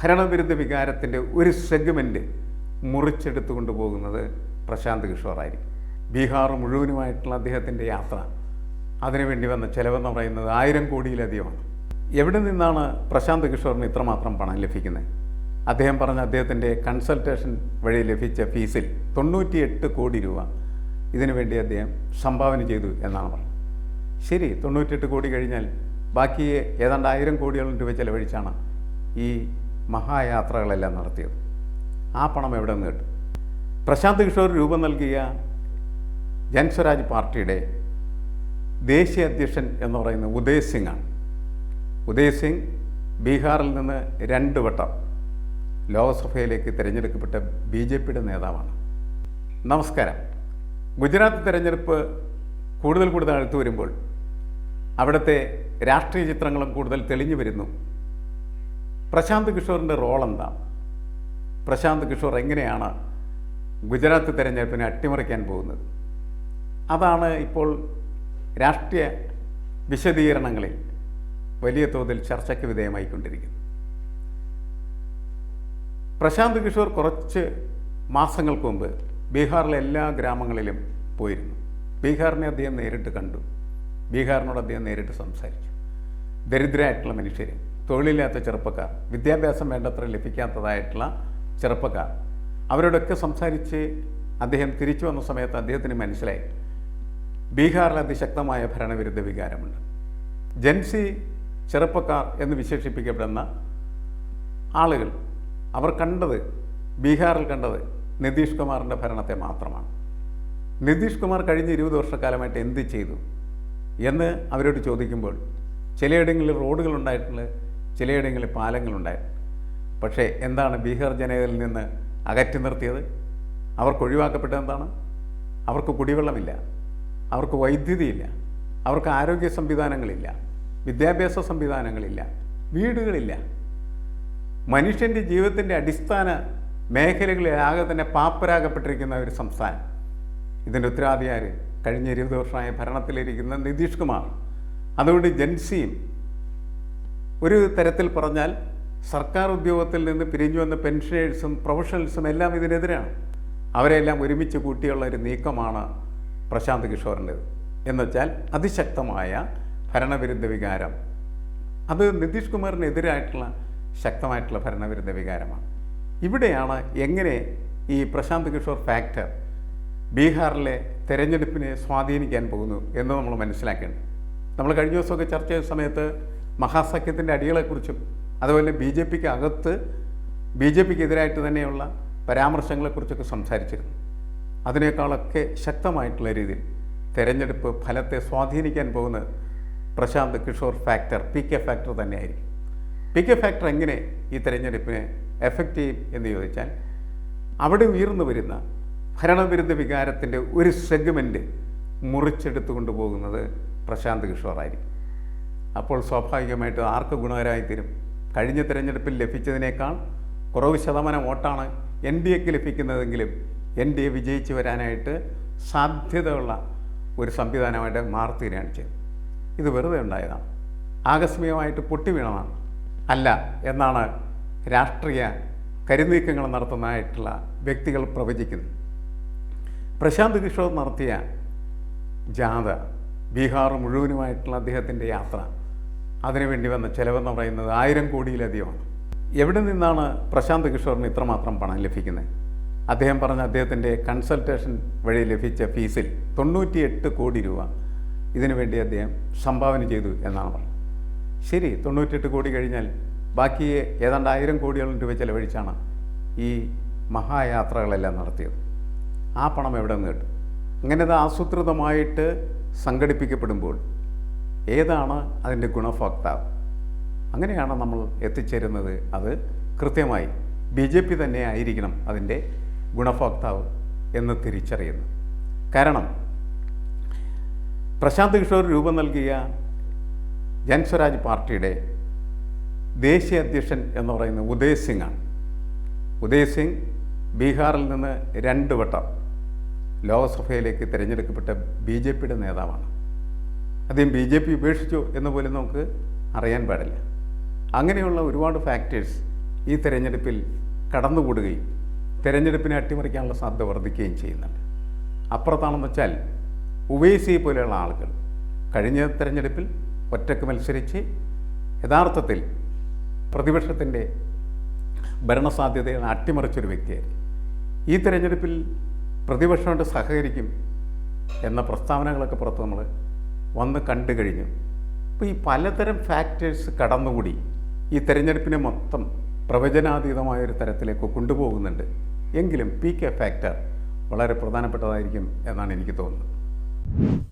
ഭരണവിരുദ്ധ വികാരത്തിന്റെ ഒരു സെഗ്മെന്റ് മുറിച്ചെടുത്തു കൊണ്ടുപോകുന്നത് പ്രശാന്ത് കിഷോറായിരിക്കും. ബീഹാർ മുഴുവനുമായിട്ടുള്ള അദ്ദേഹത്തിന്റെ യാത്ര. അതിനുവേണ്ടി വന്ന ചിലവെന്ന് പറയുന്നത് ആയിരം കോടിയിലധികമാണ്. എവിടെ നിന്നാണ് പ്രശാന്ത് കിഷോറിന് ഇത്രമാത്രം പണം ലഭിക്കുന്നത്? അദ്ദേഹം പറഞ്ഞ അദ്ദേഹത്തിന്റെ കൺസൾട്ടേഷൻ വഴി ലഭിച്ച ഫീസിൽ തൊണ്ണൂറ്റിയെട്ട് കോടി രൂപ ഇതിനുവേണ്ടി അദ്ദേഹം സംഭാവന ചെയ്തു എന്നാണ് പറഞ്ഞത്. ശരി തൊണ്ണൂറ്റെട്ട് കോടി കഴിഞ്ഞാൽ ബാക്കി ഏതാണ്ട് ആയിരം കോടിയോളം രൂപ ചെലവഴിച്ചാണ് ഈ മഹായാത്രകളെല്ലാം നടത്തിയത്. ആ പണം എവിടെ നിന്ന് കിട്ടും? പ്രശാന്ത് കിഷോർ രൂപം നൽകിയ ജൻസ്വരാജ് പാർട്ടിയുടെ ദേശീയ അധ്യക്ഷൻ എന്ന് പറയുന്ന ഉദയ് സിംഗ് ഉദയ് സിംഗ് ബീഹാറിൽ നിന്ന് രണ്ട് വട്ടം ലോക്സഭയിലേക്ക് തിരഞ്ഞെടുക്കപ്പെട്ട ബി ജെ പിയുടെ നേതാവാണ്. നമസ്കാരം. ഗുജറാത്ത് തിരഞ്ഞെടുപ്പ് കൂടുതൽ കൂടുതൽ അടുത്തു വരുമ്പോൾ അവിടുത്തെ രാഷ്ട്രീയ ചിത്രങ്ങളും കൂടുതൽ തെളിഞ്ഞു വരുന്നു. പ്രശാന്ത് കിഷോറിന്റെ റോൾ എന്താ പ്രശാന്ത് കിഷോർ എങ്ങനെയാണ് ഗുജറാത്ത് തിരഞ്ഞെടുപ്പിനെ അട്ടിമറിക്കാൻ പോകുന്നത്? അതാണ് ഇപ്പോൾ രാഷ്ട്രീയ വിശദീകരണങ്ങളിൽ വലിയ തോതിൽ ചർച്ചയ്ക്ക് വിധേയമായിക്കൊണ്ടിരിക്കുന്നത്. പ്രശാന്ത് കിഷോർ കുറച്ച് മാസങ്ങൾക്ക് മുമ്പ് ബീഹാറിലെ എല്ലാ ഗ്രാമങ്ങളിലും പോയിരുന്നു. ബീഹാറിനെ അദ്ദേഹം നേരിട്ട് കണ്ടു. ബീഹാറിനോട് അദ്ദേഹം നേരിട്ട് സംസാരിച്ചു. ദരിദ്രമായിട്ടുള്ള മനുഷ്യർ തൊഴിലില്ലാത്ത ചെറുപ്പക്കാർ വിദ്യാഭ്യാസം വേണ്ടത്ര ലഭിക്കാത്തതായിട്ടുള്ള ചെറുപ്പക്കാർ അവരോടൊക്കെ സംസാരിച്ച് അദ്ദേഹം തിരിച്ചു വന്ന സമയത്ത് അദ്ദേഹത്തിന് മനസ്സിലായി. ബീഹാറിൽ അതിശക്തമായ ഭരണവിരുദ്ധ വികാരമുണ്ട്. ജൻസി ചെറുപ്പക്കാർ എന്ന് വിശേഷിപ്പിക്കപ്പെടുന്ന ആളുകൾ അവർ കണ്ടത് ബീഹാറിൽ കണ്ടത് നിതീഷ് കുമാറിന്റെ ഭരണത്തെ മാത്രമാണ്. നിതീഷ് കുമാർ കഴിഞ്ഞ ഇരുപത് വർഷക്കാലമായിട്ട് എന്ത് ചെയ്തു എന്ന് അവരോട് ചോദിക്കുമ്പോൾ ചിലയിടങ്ങളിൽ റോഡുകൾ ഉണ്ടായിട്ടുണ്ട് ചിലയിടങ്ങളിൽ പാലങ്ങളുണ്ടായിരുന്നു പക്ഷേ എന്താണ് ബീഹാർ ജനതയിൽ നിന്ന് അകറ്റി നിർത്തിയത്? അവർക്ക് ഒഴിവാക്കപ്പെട്ടത് എന്താണ്? അവർക്ക് കുടിവെള്ളമില്ല. അവർക്ക് വൈദ്യുതിയില്ല. അവർക്ക് ആരോഗ്യ സംവിധാനങ്ങളില്ല. വിദ്യാഭ്യാസ സംവിധാനങ്ങളില്ല. വീടുകളില്ല. മനുഷ്യന്റെ ജീവിതത്തിന്റെ അടിസ്ഥാന മേഖലകളിലാകെ തന്നെ പാപ്പരാകപ്പെട്ടിരിക്കുന്ന ഒരു സംസ്ഥാനം. ഇതിന്റെ ഉത്തരവാദിയാർ കഴിഞ്ഞ ഇരുപത് വർഷമായ ഭരണത്തിലിരിക്കുന്ന നിതീഷ് കുമാർ. അതുകൊണ്ട് ജൻസിയും ഒരു തരത്തിൽ പറഞ്ഞാൽ സർക്കാർ ഉദ്യോഗത്തിൽ നിന്ന് പിരിഞ്ഞു വന്ന പെൻഷനേഴ്സും പ്രൊഫഷണൽസും എല്ലാം ഇതിനെതിരാണ്. അവരെല്ലാം ഒരുമിച്ച് കൂട്ടിയുള്ള ഒരു നീക്കമാണ് പ്രശാന്ത് കിഷോറിന്റെത് എന്നുവെച്ചാൽ അതിശക്തമായ ഭരണവിരുദ്ധ വികാരം. അത് നിതീഷ് കുമാറിനെതിരായിട്ടുള്ള ശക്തമായിട്ടുള്ള ഭരണവിരുദ്ധ വികാരമാണ്. ഇവിടെയാണ് എങ്ങനെ ഈ പ്രശാന്ത് കിഷോർ ഫാക്ടർ ബീഹാറിലെ തെരഞ്ഞെടുപ്പിനെ സ്വാധീനിക്കാൻ പോകുന്നു എന്ന് നമ്മൾ മനസ്സിലാക്കേണ്ടത്. നമ്മൾ കഴിഞ്ഞ ദിവസമൊക്കെ ചർച്ച ചെയ്ത സമയത്ത് മഹാസഖ്യത്തിന്റെ അടികളെക്കുറിച്ചും അതുപോലെ ബി ജെ പിക്ക് അകത്ത് ബി ജെ പിക്ക് എതിരായിട്ട് തന്നെയുള്ള പരാമർശങ്ങളെക്കുറിച്ചൊക്കെ സംസാരിച്ചിരുന്നു. അതിനേക്കാളൊക്കെ ശക്തമായിട്ടുള്ള രീതിയിൽ തെരഞ്ഞെടുപ്പ് ഫലത്തെ സ്വാധീനിക്കാൻ പോകുന്നത് Prashant Kishor factor P K factor തന്നെയായിരിക്കും. പി കെ ഫാക്ടർ എങ്ങനെ ഈ തെരഞ്ഞെടുപ്പിനെ എഫക്റ്റ് ചെയ്യും എന്ന് ചോദിച്ചാൽ അവിടെ ഉയർന്നു വരുന്ന ഭരണവിരുദ്ധ വികാരത്തിന്റെ ഒരു സെഗ്മെന്റ് മുറിച്ചെടുത്തു കൊണ്ടുപോകുന്നത് പ്രശാന്ത് കിഷോറായിരിക്കും. അപ്പോൾ സ്വാഭാവികമായിട്ടും ആർക്ക് ഗുണകരമായിത്തീരും കഴിഞ്ഞ തിരഞ്ഞെടുപ്പിൽ ലഭിച്ചതിനേക്കാൾ കുറവ് ശതമാനം വോട്ടാണ് എൻ ഡി എക്ക് ലഭിക്കുന്നതെങ്കിലും എൻ ഡി എ വിജയിച്ചു വരാനായിട്ട് സാധ്യതയുള്ള ഒരു സംവിധാനമായിട്ട് മാറുത്തീരാണ് ചെയ്തത്. ഇത് വെറുതെ ഉണ്ടായതാണ്. ആകസ്മികമായിട്ട് പൊട്ടി വീണതാണ് അല്ല എന്നാണ് രാഷ്ട്രീയ കരുനീക്കങ്ങൾ നടത്തുന്നതായിട്ടുള്ള വ്യക്തികൾ പ്രവചിക്കുന്നത്. പ്രശാന്ത് കിഷോർ നടത്തിയ ജാഥ ബീഹാർ മുഴുവനുമായിട്ടുള്ള അദ്ദേഹത്തിന്റെ യാത്ര അതിനുവേണ്ടി വന്ന ചിലവെന്ന് പറയുന്നത് ആയിരം കോടിയിലധികമാണ്. എവിടെ നിന്നാണ് പ്രശാന്ത് കിഷോറിന് ഇത്രമാത്രം പണം ലഭിക്കുന്നത്? അദ്ദേഹം പറഞ്ഞ അദ്ദേഹത്തിന്റെ കൺസൾട്ടേഷൻ വഴി ലഭിച്ച ഫീസിൽ തൊണ്ണൂറ്റിയെട്ട് കോടി രൂപ ഇതിനു വേണ്ടി അദ്ദേഹം സംഭാവന ചെയ്തു എന്നാണ് പറഞ്ഞത്. ശരി തൊണ്ണൂറ്റെട്ട് കോടി കഴിഞ്ഞാൽ ബാക്കി ഏതാണ്ട് ആയിരം കോടിയോളം രൂപ ചെലവഴിച്ചാണ് ഈ മഹായാത്രകളെല്ലാം നടത്തിയത്. ആ പണം എവിടെ നിന്ന് കിട്ടും? അങ്ങനെ അത് ആസൂത്രിതമായിട്ട് സംഘടിപ്പിക്കപ്പെടുമ്പോൾ ഏതാണ് അതിന്റെ ഗുണഭോക്താവ്? അങ്ങനെയാണ് നമ്മൾ എത്തിച്ചേരുന്നത്. അത് കൃത്യമായി ബി ജെ പി തന്നെ ആയിരിക്കണം അതിന്റെ ഗുണഭോക്താവ് എന്ന് തിരിച്ചറിയുന്നു കാരണം പ്രശാന്ത് കിഷോർ രൂപം നൽകിയ ജൻസ്വരാജ് പാർട്ടിയുടെ ദേശീയ അധ്യക്ഷൻ എന്ന് പറയുന്നത് ഉദയ് സിംഗ് ഉദയ് സിംഗ് ബീഹാറിൽ നിന്ന് രണ്ട് വട്ടം ലോക്സഭയിലേക്ക് തിരഞ്ഞെടുക്കപ്പെട്ട ബി ജെ പിയുടെ നേതാവാണ്. അദ്ദേഹം ബി ജെ പി ഉപേക്ഷിച്ചു എന്ന് പോലും നമുക്ക് അറിയാൻ പാടില്ല. അങ്ങനെയുള്ള ഒരുപാട് ഫാക്ടേഴ്സ് ഈ തെരഞ്ഞെടുപ്പിൽ കടന്നുകൂടുകയും തെരഞ്ഞെടുപ്പിനെ അട്ടിമറിക്കാനുള്ള സാധ്യത വർദ്ധിക്കുകയും ചെയ്യുന്നുണ്ട്. അപ്പുറത്താണെന്ന് വെച്ചാൽ ഉവേസി പോലെയുള്ള ആളുകൾ കഴിഞ്ഞ തെരഞ്ഞെടുപ്പിൽ ഒറ്റയ്ക്ക് മത്സരിച്ച് യഥാർത്ഥത്തിൽ പ്രതിപക്ഷത്തിന്റെ ഭരണസാധ്യതയെ അട്ടിമറിച്ചൊരു വ്യക്തിയായിരുന്നു. ഈ തെരഞ്ഞെടുപ്പിൽ പ്രതിപക്ഷമായിട്ട് സഹകരിക്കും എന്ന പ്രസ്താവനകളൊക്കെ പുറത്ത് നമ്മൾ വന്ന് കണ്ടു കഴിഞ്ഞു. അപ്പോൾ ഈ പലതരം ഫാക്ടേഴ്സ് കടന്നുകൂടി ഈ തെരഞ്ഞെടുപ്പിനെ മൊത്തം പ്രവചനാതീതമായ ഒരു തരത്തിലേക്ക് കൊണ്ടുപോകുന്നുണ്ട്. എങ്കിലും പി കെ ഫാക്ടർ വളരെ പ്രധാനപ്പെട്ടതായിരിക്കും എന്നാണ് എനിക്ക് തോന്നുന്നത്.